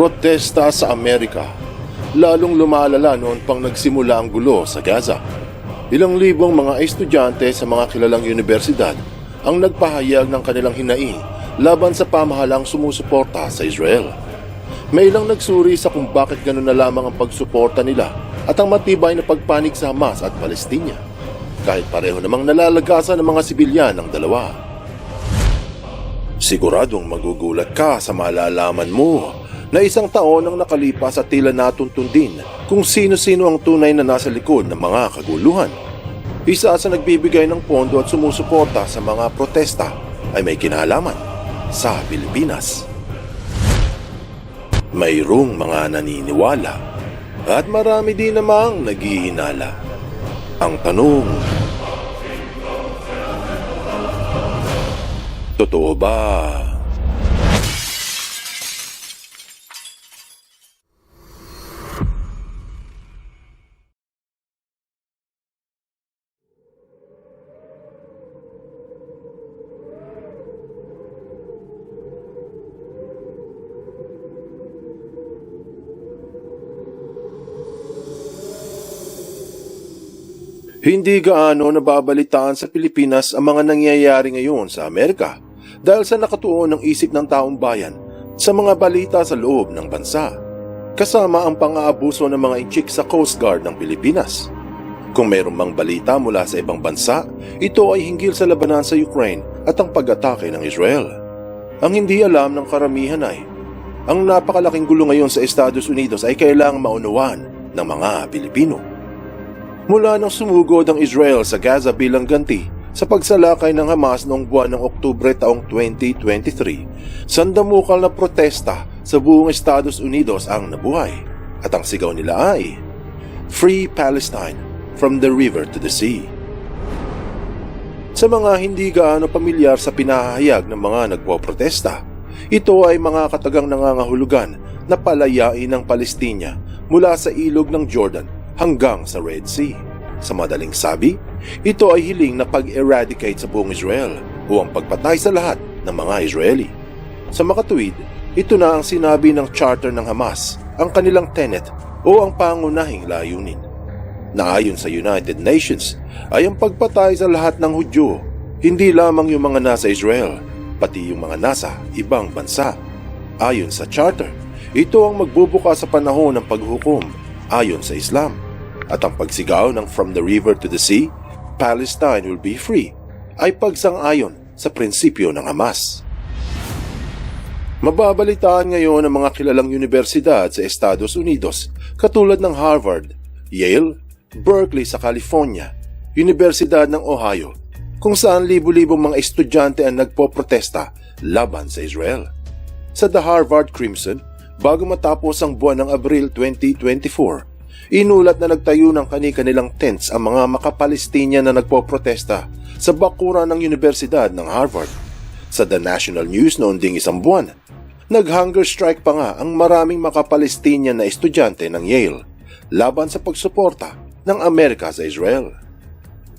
Protesta sa Amerika. Lalong lumalala noon pang nagsimula ang gulo sa Gaza. Ilang libong mga estudyante sa mga kilalang universidad ang nagpahayag ng kanilang hinaing laban sa pamahalang sumusuporta sa Israel. May ilang nagsuri sa kung bakit ganun na lamang ang pagsuporta nila at ang matibay na pagpanig sa Hamas at Palestina. Kahit pareho namang nalalagasan ng mga sibilyan ng dalawa. Siguradong magugulat ka sa malalaman mo na isang taon ang nakalipas at tila natuntun din kung sino-sino ang tunay na nasa likod ng mga kaguluhan. Isa sa nagbibigay ng pondo at sumusuporta sa mga protesta ay may kinalaman sa Pilipinas. Mayroong mga naniniwala at marami din namang naghihinala. Ang tanong, Totoo ba? Hindi gaano nababalitaan sa Pilipinas ang mga nangyayari ngayon sa Amerika dahil sa nakatuon ng isip ng taong bayan sa mga balita sa loob ng bansa. Kasama ang pang-aabuso ng mga inchik sa Coast Guard ng Pilipinas. Kung mayroong mang balita mula sa ibang bansa, ito ay hinggil sa labanan sa Ukraine at ang pag-atake ng Israel. Ang hindi alam ng karamihan ay, ang napakalaking gulo ngayon sa Estados Unidos ay kailangang maunawan ng mga Pilipino mula nang sumugod ang Israel sa Gaza bilang ganti sa pagsalakay ng Hamas noong buwan ng Oktubre taong 2023, sandamukal na protesta sa buong Estados Unidos ang nabuhay at ang sigaw nila ay Free Palestine from the river to the sea. Sa mga hindi gaano pamilyar sa pinahayag ng mga nagpoprotesta, ito ay mga katagang nangangahulugan na palayain ng Palestina mula sa ilog ng Jordan hanggang sa Red Sea. Sa madaling sabi, ito ay hiling na pag-eradicate sa buong Israel o ang pagpatay sa lahat ng mga Israeli. Sa makatuwid, ito na ang sinabi ng charter ng Hamas, ang kanilang tenet o ang pangunahing layunin. Na ayon sa United Nations ay ang pagpatay sa lahat ng Hudyo, hindi lamang yung mga nasa Israel, pati yung mga nasa ibang bansa. Ayon sa charter, ito ang magbubuka sa panahon ng paghukom ayon sa Islam. At ang pagsigaw ng From the River to the Sea, Palestine will be free ay pagsang-ayon sa prinsipyo ng Hamas. Mababalitaan ngayon ang mga kilalang universidad sa Estados Unidos katulad ng Harvard, Yale, Berkeley sa California, Universidad ng Ohio, kung saan libu-libong mga estudyante ang nagpoprotesta laban sa Israel. Sa The Harvard Crimson, bago matapos ang buwan ng Abril 2024, inulat na nagtayo ng kani-kanilang tents ang mga makapalestinyan na nagpoprotesta sa bakura ng Universidad ng Harvard. Sa The National News noon ding isang buwan, nag-hunger strike pa nga ang maraming makapalestinyan na estudyante ng Yale laban sa pagsuporta ng Amerika sa Israel.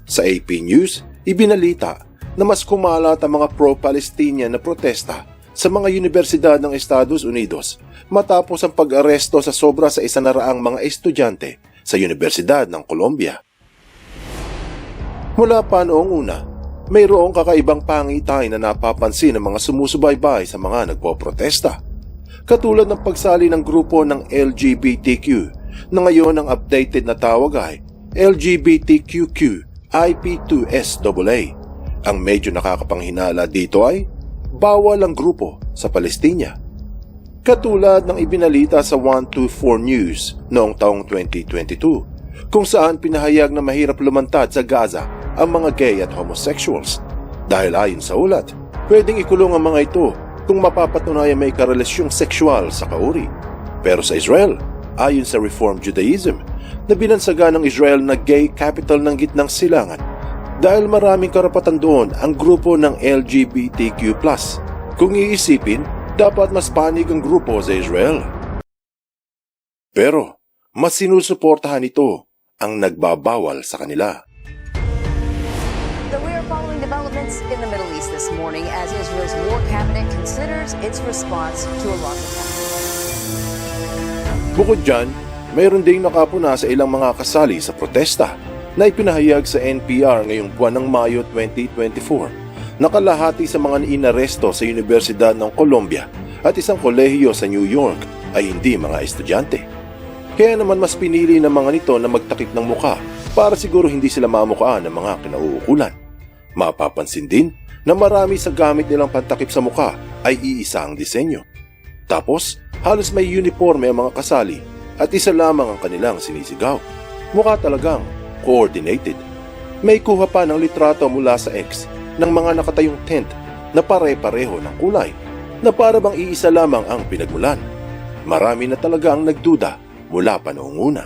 Sa AP News, ibinalita na mas kumalat ang mga pro-Palestinian na protesta sa mga universidad ng Estados Unidos matapos ang pag-aresto sa sobra sa isa na raang mga estudyante sa Universidad ng Columbia. Mula pa noong una, mayroong kakaibang pangitay na napapansin ng mga sumusubaybay sa mga nagpoprotesta. Katulad ng pagsali ng grupo ng LGBTQ na ngayon ang updated na tawag ay LGBTQQ IP2SAA. Ang medyo nakakapanghinala dito ay bawal ang grupo sa Palestina. Katulad ng ibinalita sa 124 News noong taong 2022 kung saan pinahayag na mahirap lumantad sa Gaza ang mga gay at homosexuals. Dahil ayon sa ulat, pwedeng ikulong ang mga ito kung mapapatunayan may karelasyong sexual sa kauri. Pero sa Israel, ayon sa Reform Judaism, na binansaga ng Israel na gay capital ng gitnang silangan dahil maraming karapatan doon ang grupo ng LGBTQ+. Kung iisipin, dapat mas panig ang grupo sa Israel. Pero, mas sinusuportahan ito ang nagbabawal sa kanila. That we are following developments in the Middle East this morning as Israel's war cabinet considers its response to a rocket attack. Bukod dyan, mayroon ding nakapuna sa ilang mga kasali sa protesta na ipinahayag sa NPR ngayong buwan ng Mayo 2024 nakalahati sa mga inaresto sa Universidad ng Columbia at isang kolehiyo sa New York ay hindi mga estudyante. Kaya naman mas pinili ng mga nito na magtakip ng muka para siguro hindi sila mamukaan ng mga kinauukulan. Mapapansin din na marami sa gamit nilang pantakip sa muka ay iisa ang disenyo. Tapos, halos may uniforme ang mga kasali at isa lamang ang kanilang sinisigaw. Mukha talagang coordinated. May kuha pa ng litrato mula sa X ng mga nakatayong tent na pare-pareho ng kulay na para bang iisa lamang ang pinagmulan. Marami na talaga ang nagduda mula pa noong una.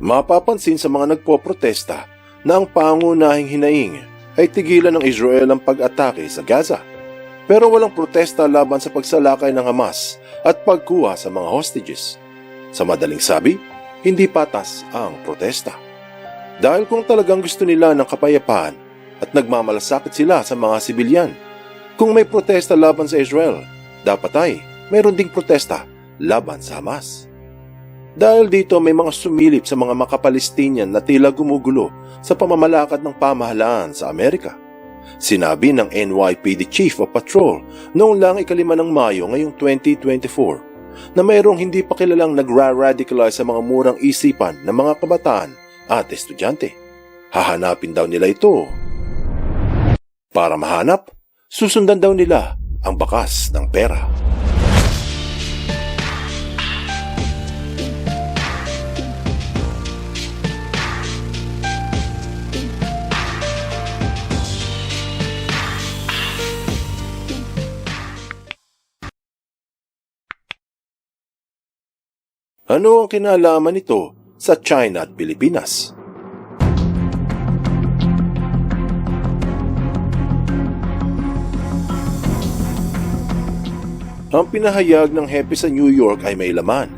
Mapapansin sa mga nagpoprotesta na ang pangunahing hinaing ay tigilan ng Israel ang pag-atake sa Gaza. Pero walang protesta laban sa pagsalakay ng Hamas at pagkuha sa mga hostages. Sa madaling sabi, hindi patas ang protesta. Dahil kung talagang gusto nila ng kapayapaan at nagmamalasakit sila sa mga sibilyan, kung may protesta laban sa Israel, dapat ay mayroon ding protesta laban sa Hamas. Dahil dito may mga sumilip sa mga makapalestinian na tila gumugulo sa pamamalakad ng pamahalaan sa Amerika. Sinabi ng NYPD Chief of Patrol noong lang ikalima ng Mayo ngayong 2024 na mayroong hindi pa kilalang nagra-radicalize sa mga murang isipan ng mga kabataan at estudyante. Hahanapin daw nila ito. Para mahanap, susundan daw nila ang bakas ng pera. Ano ang kinalaman nito sa China at Pilipinas? Ang pinahayag ng hepe sa New York ay may laman.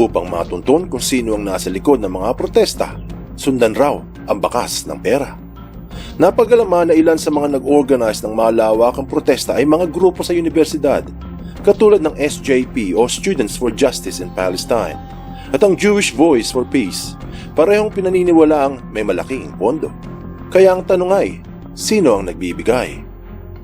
Upang matunton kung sino ang nasa likod ng mga protesta, sundan raw ang bakas ng pera. Napagalaman na ilan sa mga nag-organize ng malawakang protesta ay mga grupo sa universidad, katulad ng SJP o Students for Justice in Palestine, at ang Jewish Voice for Peace, parehong pinaniniwalaang may malaking pondo. Kaya ang tanong ay, sino ang nagbibigay?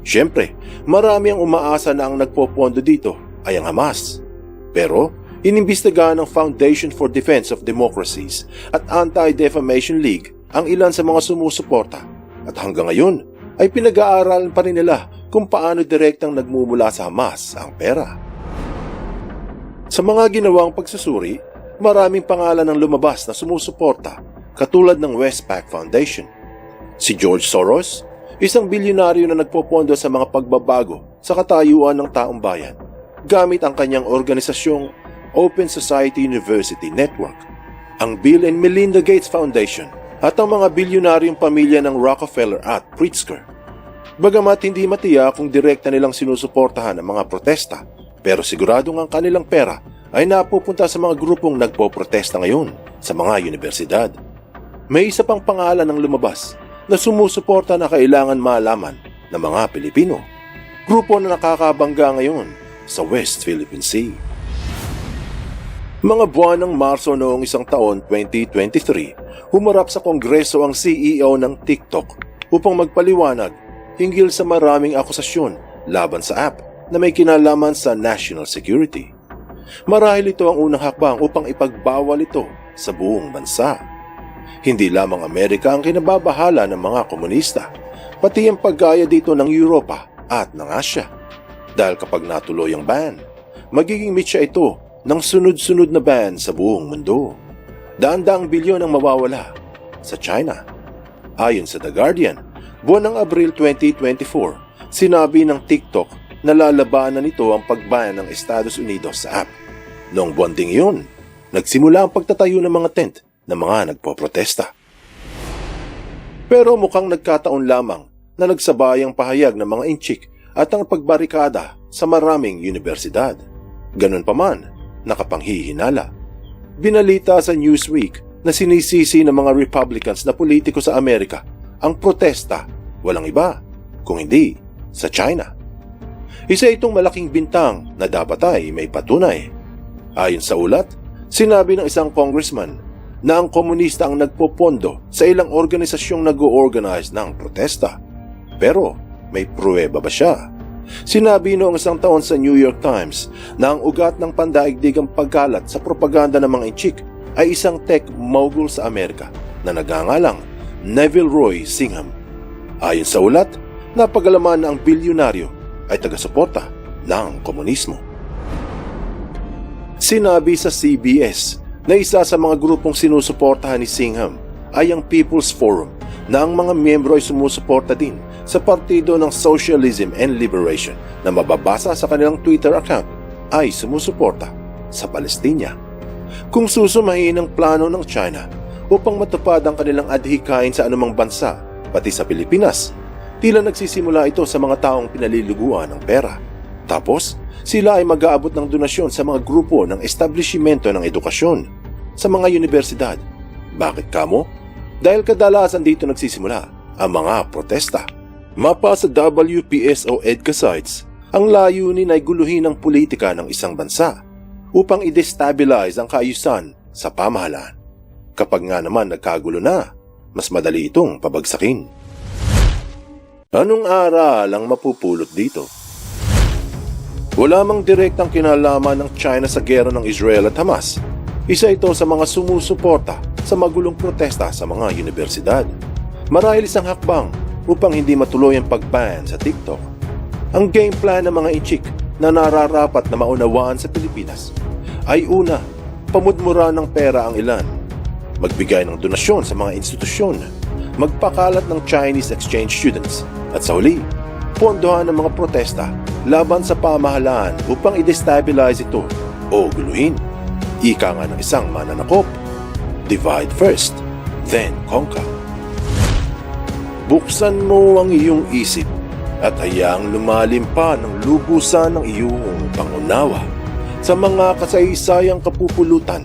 Siyempre, marami ang umaasa na ang nagpopondo dito ay ang Hamas. Pero, inimbestigahan ng Foundation for Defense of Democracies at Anti-Defamation League ang ilan sa mga sumusuporta at hanggang ngayon ay pinag-aaralan pa rin nila kung paano direktang nagmumula sa Hamas ang pera. Sa mga ginawang pagsusuri, maraming pangalan ang lumabas na sumusuporta katulad ng Westpac Foundation. Si George Soros, isang bilyonaryo na nagpopondo sa mga pagbabago sa katayuan ng taong bayan gamit ang kanyang organisasyong Open Society University Network, ang Bill and Melinda Gates Foundation at ang mga bilyonaryong pamilya ng Rockefeller at Pritzker. Bagamat hindi matiya kung direkta nilang sinusuportahan ang mga protesta, pero siguradong ang kanilang pera ay napupunta sa mga grupong nagpo-protesta ngayon sa mga universidad. May isa pang pangalan ng lumabas na sumusuporta na kailangan malaman ng mga Pilipino. Grupo na nakakabangga ngayon sa West Philippine Sea. Mga buwan ng Marso noong isang taon 2023, humarap sa Kongreso ang CEO ng TikTok upang magpaliwanag hinggil sa maraming akusasyon laban sa app na may kinalaman sa national security. Marahil ito ang unang hakbang upang ipagbawal ito sa buong bansa. Hindi lamang Amerika ang kinababahala ng mga komunista, pati ang paggaya dito ng Europa at ng Asya. Dahil kapag natuloy ang ban, magiging mitya ito ng sunod-sunod na ban sa buong mundo. Daan-daang bilyon ang mawawala sa China. Ayon sa The Guardian, buwan ng Abril 2024, sinabi ng TikTok na lalabanan nito ang pagban ng Estados Unidos sa app. Noong buwan ding iyon, nagsimula ang pagtatayo ng mga tent ng mga nagpoprotesta. Pero mukhang nagkataon lamang na nagsabayang pahayag ng mga inchik at ang pagbarikada sa maraming universidad. Ganun pa man, nakapanghihinala. Binalita sa Newsweek na sinisisi ng mga Republicans na politiko sa Amerika ang protesta walang iba kung hindi sa China. Isa itong malaking bintang na dapat ay may patunay. Ayon sa ulat, sinabi ng isang congressman na ang komunista ang nagpopondo sa ilang organisasyong nag-organize ng protesta. Pero may pruweba ba siya? Sinabi noong isang taon sa New York Times na ang ugat ng pandaigdigang pagkalat sa propaganda ng mga inchik ay isang tech mogul sa Amerika na nagangalang Neville Roy Singham. Ayon sa ulat, napagalaman na ang bilyonaryo ay taga-suporta ng komunismo. Sinabi sa CBS na isa sa mga grupong sinusuportahan ni Singham ay ang People's Forum na ang mga miyembro ay sumusuporta din sa Partido ng Socialism and Liberation na mababasa sa kanilang Twitter account ay sumusuporta sa Palestina. Kung susumahin ang plano ng China upang matupad ang kanilang adhikain sa anumang bansa, pati sa Pilipinas, tila nagsisimula ito sa mga taong pinaliliguan ng pera. Tapos, sila ay mag-aabot ng donasyon sa mga grupo ng establishmento ng edukasyon, sa mga universidad. Bakit kamo? Dahil kadalasan dito nagsisimula ang mga protesta. Mapa sa WPSO EDCA sites, ang layunin ay guluhin ang politika ng isang bansa upang i-destabilize ang kaayusan sa pamahalaan. Kapag nga naman nagkagulo na, mas madali itong pabagsakin. Anong aral ang mapupulot dito? Wala mang direktang kinalaman ng China sa gera ng Israel at Hamas. Isa ito sa mga sumusuporta sa magulong protesta sa mga universidad. Marahil isang hakbang upang hindi matuloy ang pag-ban sa TikTok. Ang game plan ng mga inchik na nararapat na maunawaan sa Pilipinas ay una, pamudmura ng pera ang ilan, magbigay ng donasyon sa mga institusyon, magpakalat ng Chinese exchange students, at sa huli, pondohan ng mga protesta laban sa pamahalaan upang i-destabilize ito o guluhin. Ika nga ng isang mananakop, divide first, then conquer. Buksan mo ang iyong isip at hayaang lumalim pa ng lubusan ng iyong pangunawa sa mga kasaysayang kapupulutan